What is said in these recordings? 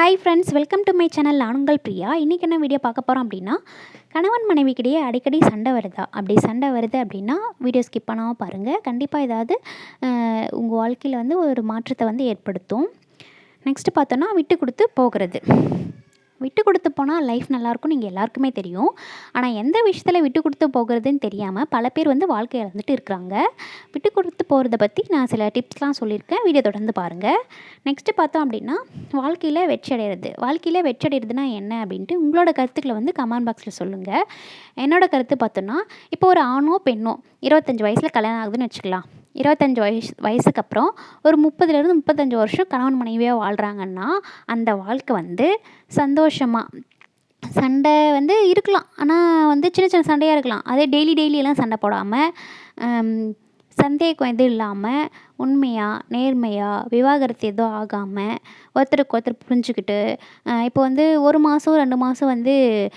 Hi friends welcome to my channel நான் உங்கள் பிரியா. இன்றைக்கி என்ன வீடியோ பார்க்க போகிறோம் அப்படின்னா கணவன் மனைவிக்கிடையே அடிக்கடி சண்டை வருதா? அப்படி சண்டை வருது அப்படின்னா வீடியோ ஸ்கிப் பண்ணாமல் பாருங்கள் கண்டிப்பாக ஏதாவது உங்கள் வாழ்க்கையில் வந்து ஒரு மாற்றத்தை வந்து ஏற்படுத்தும். நெக்ஸ்ட்டு பார்த்தோன்னா விட்டு கொடுத்து போகிறது. விட்டு கொடுத்து போனால் லைஃப் நல்லாயிருக்கும் நீங்கள் எல்லாருக்குமே தெரியும். ஆனால் எந்த விஷயத்தில் விட்டு கொடுத்து போகிறதுன்னு தெரியாமல் பல பேர் வந்து வாழ்க்கை இழந்துட்டு இருக்கிறாங்க விட்டு கொடுத்து போகிறத பற்றி நான் சில டிப்ஸ்லாம் சொல்லியிருக்கேன். வீடியோ தொடர்ந்து பாருங்கள் நெக்ஸ்ட்டு பார்த்தோம் அப்படின்னா வாழ்க்கையில் வெற்றி அடைகிறது வாழ்க்கையில் வெற்றி அடைகிறதுனா என்ன அப்படின்ட்டு உங்களோட கருத்துக்களை வந்து கமெண்ட் பாக்ஸில் சொல்லுங்கள் என்னோடய கருத்து பார்த்தோன்னா இப்போ ஒரு ஆணோ பெண்ணோ இருபத்தஞ்சி வயசில் கல்யாணம் ஆகுதுன்னு வச்சுக்கலாம். இருபத்தஞ்சி வயசு வயசுக்கு அப்புறம் ஒரு முப்பதுலேருந்து முப்பத்தஞ்சு வருஷம் கணவன் மனைவியாக வாழ்கிறாங்கன்னா அந்த வாழ்க்கை வந்து சந்தோஷமாக சண்டை வந்து இருக்கலாம். ஆனால் வந்து சின்ன சின்ன சண்டையாக இருக்கலாம். அதே டெய்லி டெய்லியெல்லாம் சண்டை போடாமல் சந்தேகம் எதுவும் இல்லாமல் உண்மையாக நேர்மையாக விவாகரத்து எதுவும் ஆகாமல் ஒருத்தருக்கு ஒருத்தர் புரிஞ்சுக்கிட்டு இப்போ வந்து ஒரு மாதம் ரெண்டு மாதம் வந்து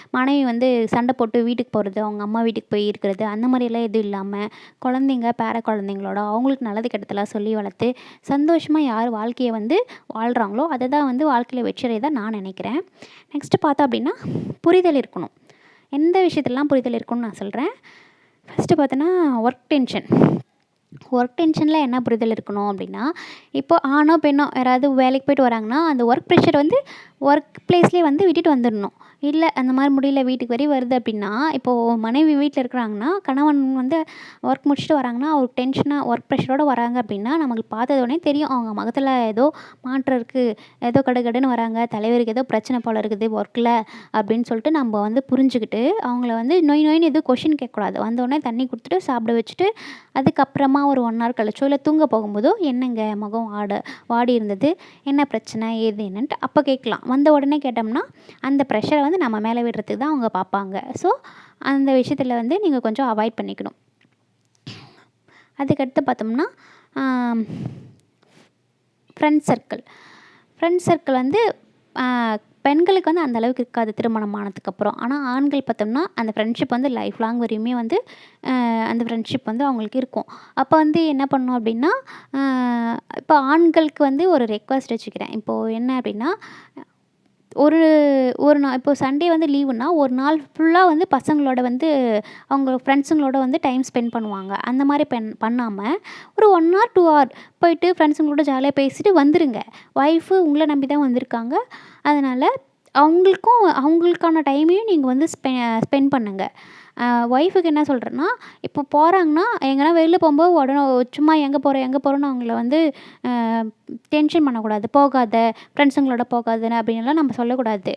மனைவி வந்து சண்டை போட்டு வீட்டுக்கு போகிறது அவங்க அம்மா வீட்டுக்கு போய் இருக்கிறது அந்த மாதிரியெல்லாம் எதுவும் இல்லாமல் குழந்தைங்க பேர குழந்தைங்களோட அவங்களுக்கு நல்லது கெட்டதெல்லாம் சொல்லி வளர்த்து சந்தோஷமாக யார் வாழ்க்கையை வந்து வாழ்கிறாங்களோ அதை தான் வந்து வாழ்க்கையில் வெற்றியடையதான் நான் நினைக்கிறேன். நெக்ஸ்ட்டு பார்த்தோம் அப்படின்னா புரிதல் இருக்கணும். எந்த விஷயத்துலலாம் புரிதல் இருக்கணும்னு நான் சொல்கிறேன் ஃபஸ்ட்டு பார்த்தோன்னா ஒர்க் டென்ஷன் ஒர்க் டென்ஷனில் என்ன புரிதல் இருக்கணும் அப்படின்னா இப்போ ஆணோ பெண்ணோ யாராவது வேலைக்கு போய்ட்டு வராங்கன்னா அந்த ஒர்க் ப்ரெஷர் வந்து ஒர்க் ப்ளேஸ்லேயே வந்து விட்டுட்டு வந்துடணும். இல்லை அந்த மாதிரி முடியல வீட்டுக்கு வரையும் வருது அப்படின்னா இப்போது மனைவி வீட்டில் இருக்கிறாங்கன்னா கணவன் வந்து ஒர்க் முடிச்சுட்டு வராங்கன்னா அவருக்கு டென்ஷனாக ஒர்க் ப்ரெஷரோடு வராங்க அப்படின்னா நமக்கு பார்த்ததோடனே தெரியும் அவங்க முகத்தில் ஏதோ மாற்றம் இருக்குது ஏதோ கடுகடுன்னு வராங்க தலைவருக்கு ஏதோ பிரச்சனை போல் இருக்குது ஒர்க்கில் அப்படின்னு சொல்லிட்டு நம்ம வந்து புரிஞ்சுக்கிட்டு அவங்கள வந்து நொய் நொயின்னு எதுவும் கொஷின் கேட்கக்கூடாது. வந்தோடனே தண்ணி கொடுத்துட்டு சாப்பிட வச்சுட்டு அதுக்கப்புறமா ஒரு ஒன் ஹவர் கழிச்சோ இல்லை தூங்க போகும்போதோ என்னங்க முகம் ஆட வாடி இருந்தது? என்ன பிரச்சனை? ஏது? என்னன்ட்டு அப்போ கேட்கலாம். வந்த உடனே கேட்டோம்னா அந்த ப்ரெஷரை வந்து நம்ம மேலே விடுறதுக்கு தான் அவங்க பார்ப்பாங்க. ஸோ அந்த விஷயத்தில் வந்து நீங்கள் கொஞ்சம் அவாய்ட் பண்ணிக்கணும். அதுக்கடுத்து பார்த்தோம்னா ஃப்ரெண்ட் சர்க்கிள் ஃப்ரெண்ட் சர்க்கிள் வந்து பெண்களுக்கு வந்து அந்த அளவுக்கு இருக்காது திருமணம் ஆனதுக்கப்புறம் ஆனால் ஆண்கள் பார்த்தோம்னா அந்த ஃப்ரெண்ட்ஷிப் வந்து லைஃப் லாங் வரையுமே வந்து அந்த ஃப்ரெண்ட்ஷிப் வந்து அவங்களுக்கு இருக்கும். அப்போ வந்து என்ன பண்ணோம் அப்படின்னா இப்போ ஆண்களுக்கு வந்து ஒரு ரெக்வஸ்ட் வச்சுக்கிறேன். இப்போது என்ன அப்படின்னா ஒரு ஒரு நாள் இப்போ சண்டே வந்து லீவுன்னா ஒரு நாள் ஃபுல்லாக வந்து பசங்களோட வந்து அவங்க ஃப்ரெண்ட்ஸுங்களோட வந்து டைம் ஸ்பெண்ட் பண்ணுவாங்க. அந்த மாதிரி பெண் பண்ணாமல் ஒரு ஒன் ஆர் டூ ஆர் போயிட்டு ஃப்ரெண்ட்ஸுங்களோட ஜாலியாக பேசிட்டு வந்துடுங்க ஒய்ஃபு உங்களை நம்பி தான் வந்திருக்காங்க. அதனால் அவங்களுக்கும் அவங்களுக்கான டைமையும் நீங்கள் வந்து ஸ்பெ ஸ்பெண்ட் பண்ணுங்கள் ஒய்ஃபுக்கு என்ன சொல்கிறேன்னா இப்போ போகிறாங்கன்னா எங்கேனா வெளில போகும்போது உடனே சும்மா எங்கே போகிற எங்கே போகிறோன்னு அவங்கள வந்து டென்ஷன் பண்ணக்கூடாது. போகாத ஃப்ரெண்ட்ஸுங்களோட போகாதுன்னு அப்படின்லாம் நம்ம சொல்லக்கூடாது.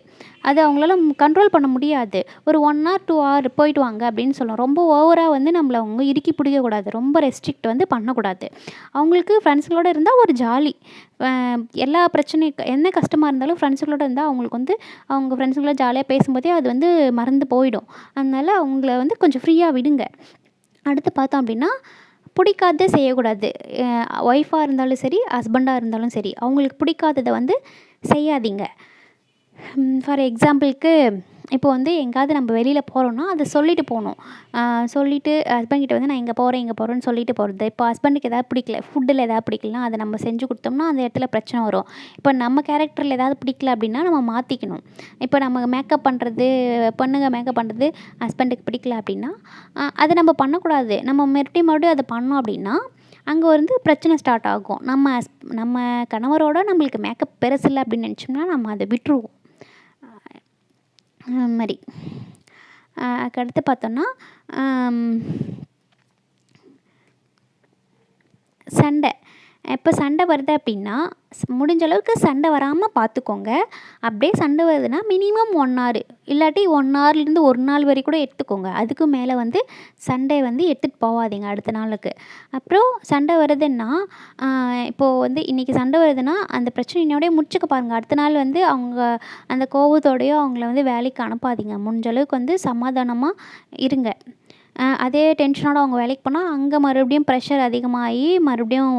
அது அவங்களால கண்ட்ரோல் பண்ண முடியாது. ஒரு ஒன் ஆர் டூ ஹவர் போயிட்டு வாங்க அப்படின்னு சொல்லணும் ரொம்ப ஓவராக வந்து நம்மளை அவங்க இறுக்கி பிடிக்கக்கூடாது. ரொம்ப ரெஸ்ட்ரிக்ட் வந்து பண்ணக்கூடாது. அவங்களுக்கு ஃப்ரெண்ட்ஸுங்களோட இருந்தால் ஒரு ஜாலி எல்லா பிரச்சனையும் என்ன கஷ்டமாக இருந்தாலும் ஃப்ரெண்ட்ஸுங்களோட இருந்தால் அவங்களுக்கு வந்து அவங்க ஃப்ரெண்ட்ஸுங்களோட ஜாலியாக பேசும்போதே அது வந்து மறந்து போயிடும். அதனால் அவங்கள வந்து கொஞ்சம் ஃப்ரீயாக விடுங்க. அடுத்து பார்த்தோம் அப்படின்னா பிடிக்காததை செய்யக்கூடாது. ஒய்ஃபாக இருந்தாலும் சரி ஹஸ்பண்டாக இருந்தாலும் சரி அவங்களுக்கு பிடிக்காததை வந்து செய்யாதீங்க. ஃபார் எக்ஸாம்பிளுக்கு இப்போ வந்து எங்கேயாவது நம்ம வெளியில் போகிறோன்னா அதை சொல்லிட்டு போகணும். சொல்லிவிட்டு ஹஸ்பண்ட் வந்து நான் இங்கே போகிறேன் இங்கே போகிறேன்னு சொல்லிட்டு போகிறது இப்போ ஹஸ்பண்டுக்கு எதாவது பிடிக்கல ஃபுட்டில் எதாவது பிடிக்கலனா அதை நம்ம செஞ்சு கொடுத்தோம்னா அந்த இடத்துல பிரச்சனை வரும். இப்போ நம்ம கேரக்டரில் ஏதாவது பிடிக்கல அப்படின்னா நம்ம மாற்றிக்கணும் இப்போ நம்ம மேக்கப் பண்ணுறது பொண்ணுங்க மேக்கப் பண்ணுறது ஹஸ்பண்டுக்கு பிடிக்கல அப்படின்னா அதை நம்ம பண்ணக்கூடாது. நம்ம மறுபடியும் மறுபடியும் அதை பண்ணோம் அப்படின்னா அங்கே வந்து பிரச்சனை ஸ்டார்ட் ஆகும். நம்ம நம்ம கணவரோட நம்மளுக்கு மேக்கப் பெருசில்லை அப்படின்னு நினச்சோம்னா நம்ம அதை விட்டுருவோம். மாதிரி. அதுக்கடுத்து பார்த்தோன்னா சண்டை. இப்போ சண்டை வருது அப்படின்னா முடிஞ்ச அளவுக்கு சண்டை வராமல் பார்த்துக்கோங்க அப்படியே சண்டை வருதுன்னா மினிமம் ஒன் ஹவர் இல்லாட்டி ஒன் ஹவர்லேருந்து ஒரு நாள் வரை கூட எடுத்துக்கோங்க. அதுக்கு மேலே வந்து சண்டை வந்து எடுத்துகிட்டு போகாதீங்க அடுத்த நாளுக்கு. அப்புறம் சண்டை வருதுன்னா இப்போது வந்து இன்றைக்கி சண்டை வருதுன்னா அந்த பிரச்சனையோடய முடிச்சுக்க பாருங்கள் அடுத்த நாள் வந்து அவங்க அந்த கோபத்தோடையோ அவங்கள வந்து வேலைக்கு அனுப்பாதீங்க. முடிஞ்ச அளவுக்கு வந்து சமாதானமாக இருங்க. அதே டென்ஷனோடு அவங்க வேலைக்கு போனால் அங்கே மறுபடியும் ப்ரெஷர் அதிகமாகி மறுபடியும்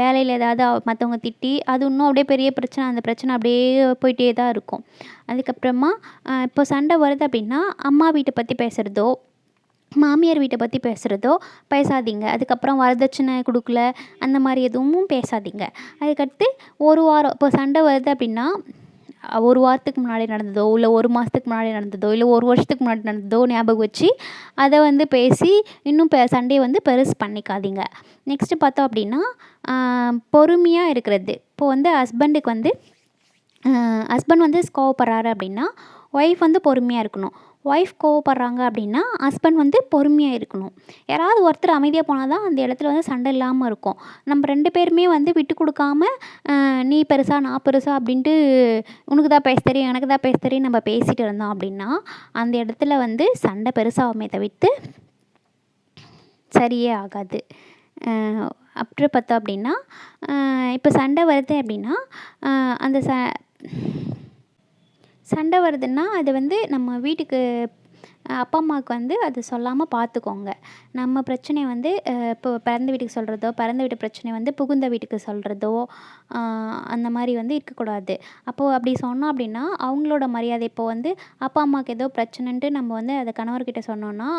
வேலையில் ஏதாவது மற்றவங்க திட்டி அது இன்னும் அப்படியே பெரிய பிரச்சனை அந்த பிரச்சனை அப்படியே போயிட்டே தான் இருக்கும். அதுக்கப்புறமா இப்போ சண்டை வருது அப்படின்னா அம்மா வீட்டை பற்றி பேசுகிறதோ மாமியார் வீட்டை பற்றி பேசுகிறதோ பேசாதீங்க. அதுக்கப்புறம் வரதட்சணை கொடுக்கல அந்த மாதிரி எதுவும் பேசாதீங்க. அதுக்கடுத்து ஒரு வாரம் இப்போ சண்டை வருது அப்படின்னா ஒரு வாரத்துக்கு முன்னாடி நடந்ததோ இல்லை ஒரு மாதத்துக்கு முன்னாடி நடந்ததோ இல்லை ஒரு வருஷத்துக்கு முன்னாடி நடந்ததோ ஞாபகம் வச்சு அதை வந்து பேசி இன்னும் பெ சண்டையை வந்து பெருசு பண்ணிக்காதீங்க. நெக்ஸ்ட்டு பார்த்தோம் அப்படின்னா பொறுமையாக இருக்கிறது. இப்போது வந்து ஹஸ்பண்டுக்கு வந்து ஹஸ்பண்ட் வந்து கோவப்படுறாரு அப்படின்னா ஒய்ஃப் வந்து பொறுமையாக இருக்கணும். ஒய்ஃப் கோவப்படுறாங்க அப்படின்னா ஹஸ்பண்ட் வந்து பொறுமையாக இருக்கணும். யாராவது ஒருத்தர் அமைதியாக போனால் தான் அந்த இடத்துல வந்து சண்டை இல்லாமல் இருக்கும். நம்ம ரெண்டு பேருமே வந்து விட்டு கொடுக்காம நீ பெருசா நான் பெருசா அப்படின்ட்டு உனக்கு தான் பேச தெரியும் எனக்கு தான் பேச தெரியும் நம்ம பேசிகிட்டு இருந்தோம் அப்படின்னா அந்த இடத்துல வந்து சண்டை பெருசாகுமே தவிர்த்து சரியே ஆகாது. அப்புறம் பார்த்தோம் அப்படின்னா இப்போ சண்டை வருது அப்படின்னா அந்த ச சண்டை வருதுன்னா அது வந்து நம்ம வீட்டுக்கு அப்பா அம்மாவுக்கு வந்து அது சொல்லாமல் பார்த்துக்கோங்க நம்ம பிரச்சனையை வந்து இப்போ பிறந்த வீட்டுக்கு சொல்கிறதோ பிறந்த வீட்டு பிரச்சனை வந்து புகுந்த வீட்டுக்கு சொல்கிறதோ அந்த மாதிரி வந்து இருக்கக்கூடாது. அப்போது அப்படி சொன்னோம் அப்படின்னா அவங்களோட மரியாதை இப்போது வந்து அப்பா அம்மாவுக்கு ஏதோ பிரச்சனைன்ட்டு நம்ம வந்து அதை கணவர்கிட்ட சொன்னோன்னா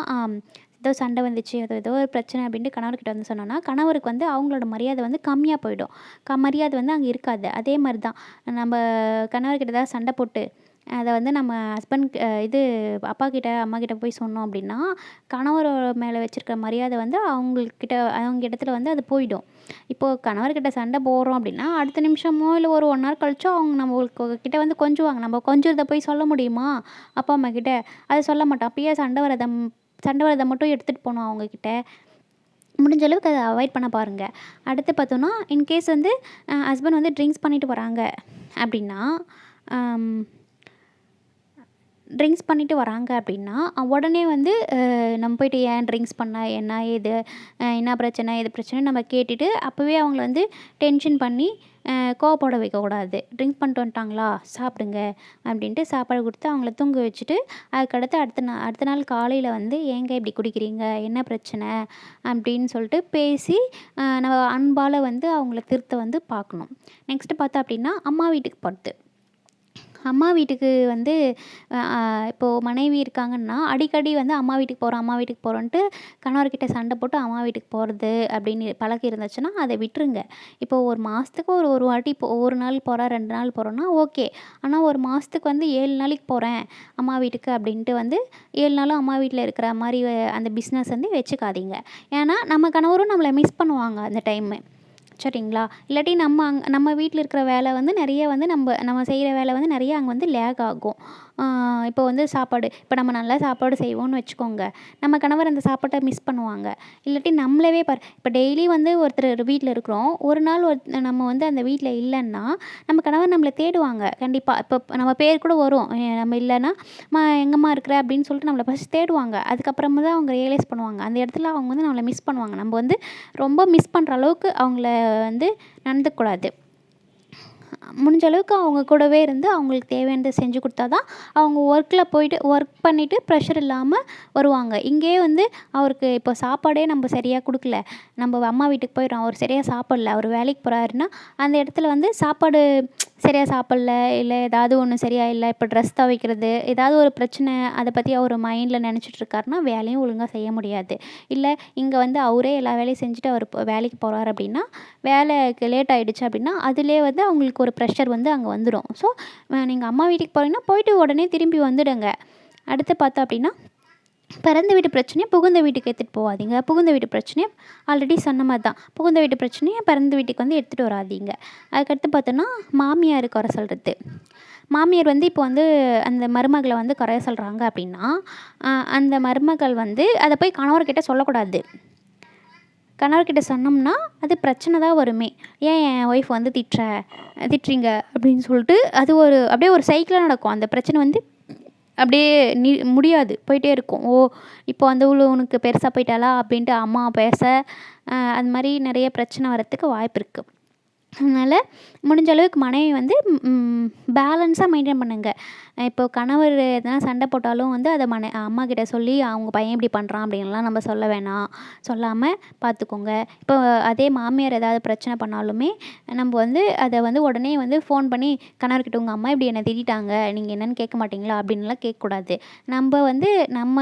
ஏதோ சண்டை வந்துச்சு அது ஏதோ ஒரு பிரச்சனை அப்படின்ட்டு கணவர்கிட்ட வந்து சொன்னோன்னா கணவருக்கு வந்து அவங்களோட மரியாதை வந்து கம்மியாக போயிடும். க மரியாதை வந்து அங்கே இருக்காது. அதே மாதிரி தான் நம்ம கணவர்கிட்ட ஏதாவது சண்டை போட்டு அதை வந்து நம்ம ஹஸ்பண்ட் இது அப்பா கிட்டே அம்மாக்கிட்ட போய் சொன்னோம் அப்படின்னா கணவர் மேலே வச்சுருக்க மரியாதை வந்து அவங்கக்கிட்ட அவங்க இடத்துல வந்து அது போயிடும். இப்போது கணவர்கிட்ட சண்டை போடுறோம் அப்படின்னா அடுத்த நிமிஷமோ இல்லை ஒரு ஒன் ஹவர் கழிச்சோ அவங்க நம்மளுக்கு கிட்ட வந்து கொஞ்சுவாங்க. நம்ம கொஞ்சறத போய் சொல்ல முடியுமா? அப்பா அம்மா கிட்ட. அதை சொல்ல மாட்டோம். அப்பயே சண்டை வரதை சண்டை வரதை மட்டும் எடுத்துகிட்டு போகணும் அவங்கக்கிட்ட முடிஞ்ச அளவுக்கு அதை அவாய்ட் பண்ண பாருங்கள் அடுத்து பார்த்தோன்னா இன்கேஸ் வந்து ஹஸ்பண்ட் வந்து ட்ரிங்க்ஸ் பண்ணிட்டு வராங்க அப்படின்னா ட்ரிங்க்ஸ் பண்ணிவிட்டு வராங்க அப்படின்னா உடனே வந்து நம்ம போய்ட்டு ஏன் ட்ரிங்க்ஸ் பண்ண என்ன ஏது என்ன பிரச்சனை எது பிரச்சனை நம்ம கேட்டுட்டு அப்போவே அவங்கள வந்து டென்ஷன் பண்ணி கோவப்பட வைக்கக்கூடாது. ட்ரிங்க் பண்ணிட்டு வந்துட்டாங்களா? சாப்பிடுங்க. அப்படின்ட்டு சாப்பாடு கொடுத்து அவங்கள தூங்க வச்சுட்டு அதுக்கடுத்து அடுத்த நாள் அடுத்த நாள் காலையில் வந்து ஏங்க இப்படி குடிக்கிறீங்க? என்ன பிரச்சனை? அப்படின்னு சொல்லிட்டு பேசி நம்ம அன்பால் வந்து அவங்கள திருத்த வந்து பார்க்கணும். நெக்ஸ்ட்டு பார்த்தா அப்படின்னா அம்மா வீட்டுக்கு போகிறது அம்மா வீட்டுக்கு வந்து இப்போது மனைவி இருக்காங்கன்னா அடிக்கடி வந்து அம்மா வீட்டுக்கு போகிறோம் அம்மா வீட்டுக்கு போகிறோன்ட்டு கணவர்கிட்ட சண்டை போட்டு அம்மா வீட்டுக்கு போகிறது அப்படின்னு பழக்கம் இருந்துச்சுன்னா அதை விட்டுருங்க. இப்போது ஒரு மாதத்துக்கு ஒரு ஒரு வாட்டி இப்போ ஒரு நாள் போகிறேன் ரெண்டு நாள் போகிறோன்னா ஓகே. ஆனால் ஒரு மாதத்துக்கு வந்து ஏழு நாளைக்கு போகிறேன் அம்மா வீட்டுக்கு அப்படின்ட்டு வந்து ஏழு நாளும் அம்மா வீட்டில் இருக்கிற மாதிரி அந்த பிஸ்னஸ் வந்து வச்சுக்காதீங்க. ஏன்னா நம்ம கணவரும் நம்மளை மிஸ் பண்ணுவாங்க அந்த டைமு சரிங்களா இல்லாட்டி நம்ம அங் நம்ம வீட்டில் இருக்கிற வேலை வந்து நிறைய வந்து நம்ம நம்ம செய்கிற வேலை வந்து நிறைய அங்கே வந்து லேக் ஆகும். இப்போ வந்து சாப்பாடு இப்போ நம்ம நல்லா சாப்பாடு செய்வோம்னு வச்சுக்கோங்க. நம்ம கணவர் அந்த சாப்பாட்டை மிஸ் பண்ணுவாங்க. இல்லாட்டி நம்மளவே பார் இப்போ டெய்லி வந்து ஒருத்தர் வீட்டில் இருக்கிறோம். ஒரு நாள் ஒரு நம்ம வந்து அந்த வீட்டில் இல்லைன்னா நம்ம கணவர் நம்மளை தேடுவாங்க. கண்டிப்பாக இப்போ நம்ம பேர் கூட வரும். நம்ம இல்லைன்னா மா எங்கேம்மா இருக்கிற? அப்படின்னு சொல்லிட்டு நம்மளை ஃபஸ்ட் தேடுவாங்க. அதுக்கப்புறமா தான் அவங்க ரியலைஸ் பண்ணுவாங்க. அந்த இடத்துல அவங்க வந்து நம்மளை மிஸ் பண்ணுவாங்க. நம்ம வந்து ரொம்ப மிஸ் பண்ணுற அளவுக்கு அவங்கள வந்து நடந்துக்கூடாது முடிஞ்ச அளவுக்கு அவங்க கூடவே இருந்து அவங்களுக்கு தேவையானதை செஞ்சு கொடுத்தா தான் அவங்க ஒர்க்கில் போயிட்டு ஒர்க் பண்ணிவிட்டு ப்ரெஷர் இல்லாமல் வருவாங்க. இங்கேயே வந்து அவருக்கு இப்போ சாப்பாடே நம்ம சரியாக கொடுக்கல. நம்ம அம்மா வீட்டுக்கு போயிடுறோம். அவர் சரியாக சாப்பிடல. அவர் வேலைக்கு போகிறாருன்னா அந்த இடத்துல வந்து சாப்பாடு சரியாக சாப்பிடல இல்லை ஏதாவது ஒன்று சரியாக இல்லை இப்போ ட்ரெஸ் துவைக்கிறது ஏதாவது ஒரு பிரச்சனை அதை பற்றி அவர் மைண்டில் நினச்சிட்டு இருக்காருன்னா வேலையும் ஒழுங்காக செய்ய முடியாது. இல்லை இங்கே வந்து அவரே எல்லா வேலையும் செஞ்சுட்டு அவர் வேலைக்கு போகிறாரு அப்படின்னா வேலைக்கு லேட் ஆகிடுச்சு அப்படின்னா அதிலே வந்து அவங்களுக்கு ஒரு ப்ரெஷர் வந்து அங்கே வந்துடும் ஸோ நீங்கள் அம்மா வீட்டுக்கு போகிறீங்கன்னா போயிட்டு உடனே திரும்பி வந்துடுங்க. அடுத்து பார்த்தோம் அப்படின்னா பிறந்த வீட்டு பிரச்சனையை புகுந்த வீட்டுக்கு எடுத்துகிட்டு போகாதீங்க. புகுந்த வீட்டு பிரச்சனையை ஆல்ரெடி சொன்ன மாதிரி தான். புகுந்த வீட்டு பிரச்சனையை பிறந்த வீட்டுக்கு வந்து எடுத்துகிட்டு வராதீங்க. அதுக்கடுத்து பார்த்தோன்னா மாமியார் குறை சொல்கிறது மாமியார் வந்து இப்போ வந்து அந்த மருமகளை வந்து குறைய சொல்கிறாங்க அப்படின்னா அந்த மருமகள் வந்து அதை போய் கணவர்கிட்ட சொல்லக்கூடாது. கணவர்கிட்ட சொன்னோம்னா அது பிரச்சனை தான் வருமே. ஏன் என் ஒய்ஃப் வந்து திட்டுற? திட்டுறீங்க? அப்படின்னு சொல்லிட்டு அது ஒரு அப்படியே ஒரு சைக்கிளாக நடக்கும். அந்த பிரச்சனை வந்து அப்படியே நீ முடியாது. போயிட்டே இருக்கும். ஓ இப்போ வந்து இவ்வளோ உனக்கு பெருசாக போயிட்டாளா? அப்படின்ட்டு அம்மா பேச அது மாதிரி நிறைய பிரச்சனை வரத்துக்கு வாய்ப்பு இருக்குது அதனால் முடிஞ்ச அளவுக்கு மனைவி வந்து பேலன்ஸாக மெயின்டைன் பண்ணுங்கள் இப்போது கணவர் எதனா சண்டை போட்டாலும் வந்து அதை மனை அம்மாக்கிட்ட சொல்லி அவங்க பையன் இப்படி பண்ணுறான் அப்படின்லாம் நம்ம சொல்ல வேணாம். சொல்லாமல் பார்த்துக்கோங்க இப்போ அதே மாமியார் ஏதாவது பிரச்சனை பண்ணாலுமே நம்ம வந்து அதை வந்து உடனே வந்து ஃபோன் பண்ணி கணவர்கிட்ட உங்கள் அம்மா இப்படி என்னை திட்டாங்க நீங்கள் என்னென்னு கேட்க மாட்டீங்களா? அப்படின்லாம் கேட்கக்கூடாது. நம்ம வந்து நம்ம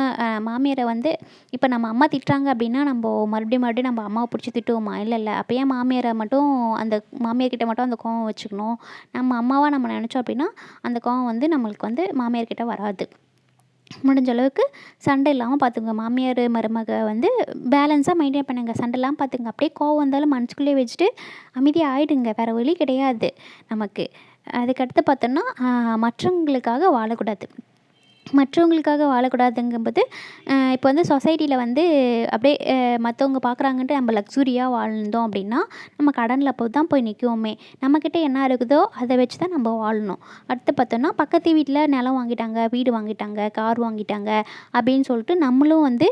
மாமியாரை வந்து இப்போ நம்ம அம்மா திட்டுறாங்க அப்படின்னா நம்ம மறுபடியும் மறுபடியும் நம்ம அம்மாவை பிடிச்சி திட்டுவோமா? இல்லை இல்லை. அப்போ ஏன் மாமியாரை மட்டும் அந்த மாமியார் கிட்ட மட்டும் அந்த கோவம் வச்சுக்கணும். நம்ம அம்மாவாக நம்ம நினச்சோம் அப்படின்னா அந்த கோவம் வந்து நம்மளுக்கு வந்து மாமியார்கிட்ட வராது. முடிஞ்ச அளவுக்கு சண்டை இல்லாமல் பார்த்துங்க மாமியார் மருமக வந்து பேலன்ஸாக மெயின்டைன் பண்ணுங்க. சண்டை இல்லாமல் பார்த்துங்க அப்படியே கோவம் வந்தாலும் மனசுக்குள்ளேயே வச்சுட்டு அமைதியாக ஆகிடுங்க வேறு வழி கிடையாது நமக்கு. அதுக்கடுத்து பார்த்தோன்னா மற்றவங்களுக்காக வாழக்கூடாது. மற்றவங்களுக்காக வாழக்கூடாதுங்கும்போது இப்போ வந்து சொசைட்டியில் வந்து அப்படியே மற்றவங்க பார்க்குறாங்கன்ட்டு நம்ம லக்ஸுரியாக வாழ்ந்தோம் அப்படின்னா நம்ம கடனில் போய் தான் போய் நிற்குவோமே நம்மக்கிட்ட என்ன இருக்குதோ அதை வச்சு தான் நம்ம வாழணும். அடுத்து பார்த்தோன்னா பக்கத்து வீட்டில் நிலம் வாங்கிட்டாங்க வீடு வாங்கிட்டாங்க கார் வாங்கிட்டாங்க அப்படின்னு சொல்லிட்டு நம்மளும் வந்து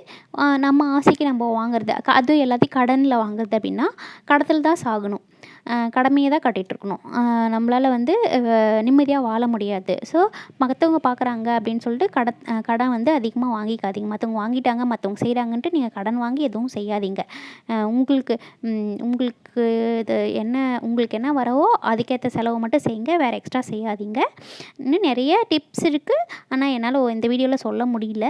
நம்ம ஆசைக்கு நம்ம வாங்குறது அதுவும் எல்லாத்தையும் கடனில் வாங்குறது அப்படின்னா கடத்தில் தான் சாகணும். கடமையை தான் கட்டிகிட்ருக்கணும் நம்மளால் வந்து நிம்மதியாக வாழ முடியாது. ஸோ மற்றவங்க பார்க்குறாங்க அப்படின்னு சொல்லிட்டு கடன் கடன் வந்து அதிகமாக வாங்கிக்காதீங்க. மற்றவங்க வாங்கிட்டாங்க மற்றவங்க செய்கிறாங்கன்ட்டு நீங்கள் கடன் வாங்கி எதுவும் செய்யாதீங்க. உங்களுக்கு உங்களுக்கு இது என்ன உங்களுக்கு என்ன வரவோ அதுக்கேற்ற செலவு மட்டும் செய்யுங்க. வேறு எக்ஸ்ட்ரா செய்யாதீங்க. இன்னும் நிறைய டிப்ஸ் இருக்குது ஆனால் என்னால் இந்த வீடியோவில் சொல்ல முடியல.